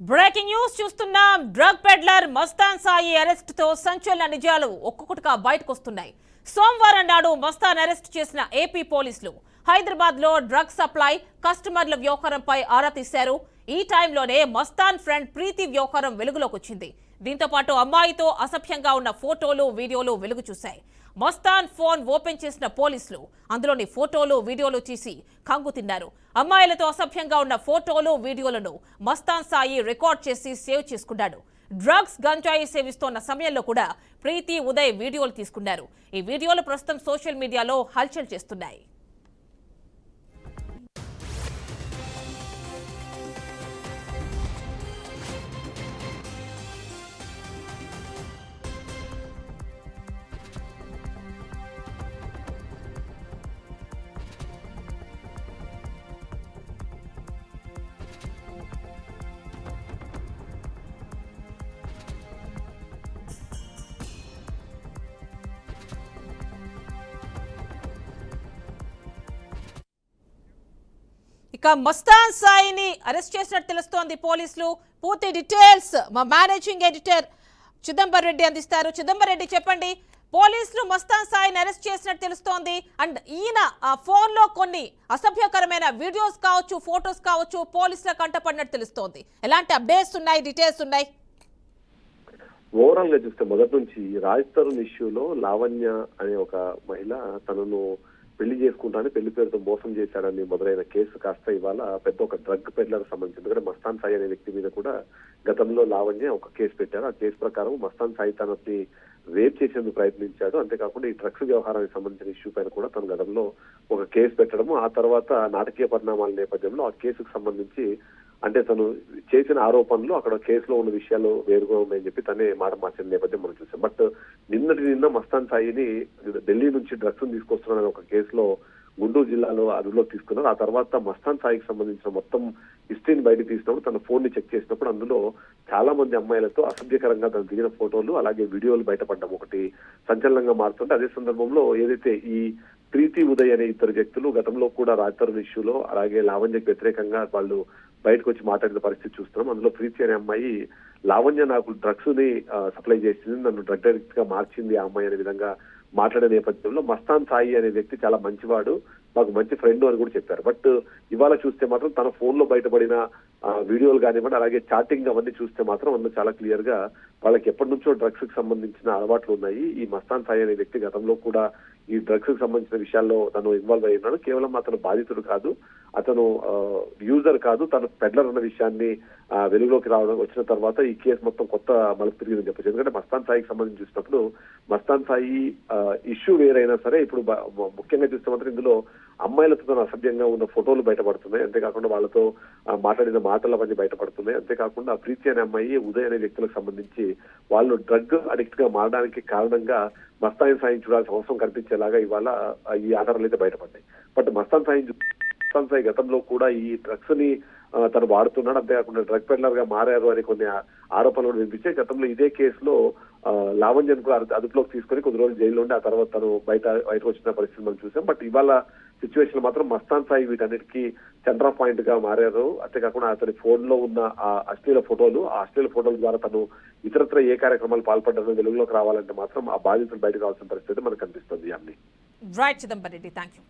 Breaking news చూస్తున్నాం. Drug peddler Mastan Sai అరెస్ట్తో సంచలన నిజాలు ఒక్కొక్కటిగా బయటకు వస్తున్నాయి సోమవారం నాడు మస్తాన్ అరెస్ట్ చేసిన ఏపీ పోలీసులు హైదరాబాద్లో డ్రగ్ సప్లై కస్టమర్ల వ్యవహారంపై ఆరా తీశారు. ఈ టైంలోనే మస్తాన్ ఫ్రెండ్ ప్రీతి వ్యవహారం వెలుగులోకి వచ్చింది దీంతో పాటు అమ్మాయితో అసభ్యంగా ఉన్న ఫోటోలు వీడియోలు వెలుగు చూశాయి మస్తాన్ ఫోన్ ఓపెన్ చేసిన పోలీసులు అందులోని ఫోటోలు వీడియోలు తీసి కంగు తిన్నారు. అమ్మాయిలతో అసభ్యంగా ఉన్న ఫోటోలు వీడియోలను మస్తాన్ సాయి రికార్డ్ చేసి సేవ్ చేసుకున్నాడు. డ్రగ్స్ గంజాయి సేవిస్తోన్న సమయంలో కూడా ప్రీతి ఉదయ్ వీడియోలు తీసుకున్నారు. ఈ వీడియోలు ప్రస్తుతం సోషల్ మీడియాలో హల్చల్ చేస్తున్నాయి. ఇక మస్తాన్ సాయిని అరెస్ట్ చేసినట్టు తెలుస్తోంది పోలీసులు. పూర్తి డీటెయిల్స్ మా మేనేజింగ్ ఎడిటర్ చిదంబర్ రెడ్డి అందిస్తారు. చిదంబర్ రెడ్డి చెప్పండి పోలీసులు మస్తాన్ సాయిని అరెస్ట్ చేసినట్టు తెలుస్తోంది. అండ్ ఈయన ఆ ఫోన్లో కొన్ని అసభ్యకరమైన వీడియోస్ కావచ్చు ఫోటోస్ కావచ్చు పోలీసుల కంటపడినట్టు తెలుస్తోంది. ఎలాంటి అప్డేట్స్ ఉన్నాయి డీటెయిల్స్ ఉన్నాయి? ఓవరాల్గా చూస్తే మొదటి నుంచి రాజస్థాన్ ఇష్యూలో లావణ్య అనే ఒక మహిళ తనను పెళ్ళి చేసుకుంటానని పెళ్ళి పేరుతో మోసం చేశాడని మొదలైన కేసు కాస్త ఇవాళ పెద్ద ఒక డ్రగ్ పెడ్లర్ సంబంధించి. ఎందుకంటే మస్తాన్ సాయి అనే వ్యక్తి మీద కూడా గతంలో లావణ్య ఒక కేసు పెట్టారు. ఆ కేసు ప్రకారం మస్తాన్ సాయి తనని రేప్ చేసేందుకు ప్రయత్నించాడు. అంతేకాకుండా ఈ డ్రగ్స్ వ్యవహారానికి సంబంధించిన ఇష్యూ పైన కూడా తన గతంలో ఒక కేసు పెట్టడము ఆ తర్వాత నాటకీయ పరిణామాల నేపథ్యంలో ఆ కేసుకు సంబంధించి అంటే తను చేసిన ఆరోపణలు అక్కడ కేసులో ఉన్న విషయాలు వేరుగా ఉన్నాయని చెప్పి తనే మాట మార్చిన నేపథ్యం మనం చూసాం. బట్ నిన్నటి నిన్న మస్తాన్ సాయిని ఢిల్లీ నుంచి డ్రగ్స్ తీసుకొస్తున్నారని ఒక కేసులో గుంటూరు జిల్లాలో అదుపులోకి తీసుకున్నారు. ఆ తర్వాత మస్తాన్ సాయికి సంబంధించిన మొత్తం హిస్టరీని బయటకు తీసినప్పుడు తన ఫోన్ని చెక్ చేసినప్పుడు అందులో చాలా మంది అమ్మాయిలతో అసభ్యకరంగా తను దిగిన ఫోటోలు అలాగే వీడియోలు బయటపడడం ఒకటి సంచలనంగా మారుతుంటే అదే సందర్భంలో ఏదైతే ఈ ప్రీతి ఉదయ్ అనే ఇద్దరు వ్యక్తులు గతంలో కూడా రాజతరుణ్ ఇష్యూలో అలాగే లావణ్యకు వ్యతిరేకంగా వాళ్ళు బయటకు వచ్చి మాట్లాడిన పరిస్థితి చూస్తున్నాం. అందులో ప్రీతి అనే అమ్మాయి లావణ్య నాకు డ్రగ్స్ని సప్లై చేసింది. నన్ను డ్రగ్ అడిక్ట్గా మార్చింది ఆ అమ్మాయి అనే విధంగా మాట్లాడే నేపథ్యంలో మస్తాన్ సాయి అనే వ్యక్తి చాలా మంచివాడు. మాకు మంచి ఫ్రెండ్ అని కూడా చెప్పారు. బట్ ఇవాళ చూస్తే మాత్రం తన ఫోన్లో బయటపడిన వీడియోలు కానివ్వండి అలాగే చాటింగ్ అవన్నీ చూస్తే మాత్రం అందులో చాలా క్లియర్గా వాళ్ళకి ఎప్పటి నుంచో డ్రగ్స్కి సంబంధించిన అలవాట్లు ఉన్నాయి. ఈ మస్తాన్ సాయి అనే వ్యక్తి గతంలో కూడా ఈ డ్రగ్స్కి సంబంధించిన విషయాల్లో తను ఇన్వాల్వ్ అయి ఉన్నాడు. కేవలం అతను బాధితుడు కాదు అతను యూజర్ కాదు తను పెడ్లర్ అన్న విషయాన్ని వెలుగులోకి రావడం వచ్చిన తర్వాత ఈ కేసు మొత్తం కొత్త మలుపు తిరిగిందని చెప్పచ్చు. ఎందుకంటే మస్తాన్ సాయికి సంబంధించి చూసినప్పుడు మస్తాన్ సాయి ఇష్యూ వేరైనా సరే ఇప్పుడు ముఖ్యంగా చూస్తే మాత్రం ఇందులో అమ్మాయిలతో అసభ్యంగా ఉన్న ఫోటోలు బయటపడుతున్నాయి. అంతేకాకుండా వాళ్ళతో మాట్లాడిన మాటల అవన్నీ బయటపడుతున్నాయి. అంతేకాకుండా ప్రీతి అనే అమ్మాయి ఉదయ్ అనే వ్యక్తులకు సంబంధించి వాళ్ళు డ్రగ్ అడిక్ట్గా మారడానికి కారణంగా మస్తాన్ సాయం చూడాల్సిన అవసరం కనిపించేలాగా ఇవాళ ఈ ఆధారాలు అయితే బయటపడ్డాయి. బట్ మస్తాన్ సాయం మస్తాన్ సాయి గతంలో కూడా ఈ డ్రగ్స్ని తను వాడుతున్నాడు. అంతేకాకుండా డ్రగ్ పెడ్లర్గా మారారు అని కొన్ని ఆరోపణలు వినిపించే వినిపించాయి. గతంలో ఇదే కేసులో లావంజన్ కూడా అదుపులోకి తీసుకొని కొద్ది రోజులు జైల్లో ఉండి ఆ తర్వాత తను బయట బయటకు వచ్చిన పరిస్థితి మనం చూసాం. బట్ ఇవాళ సిచ్యువేషన్ మాత్రం మస్తాన్ సాయి వీటన్నిటికీ సెంటర్ ఆఫ్ పాయింట్గా మారారు. అంతేకాకుండా అతని ఫోన్లో ఉన్న ఆ అశ్లీల ఫోటోలు ఆ అశ్లీల ఫోటోల ద్వారా తను ఇతరత్ర ఏ కార్యక్రమాలు పాల్పడ్డారో వెలుగులోకి రావాలంటే మాత్రం ఆ బాధితులు బయటకు రావాల్సిన పరిస్థితి మనకు కనిపిస్తుంది అన్ని right Chidambar Reddy thank you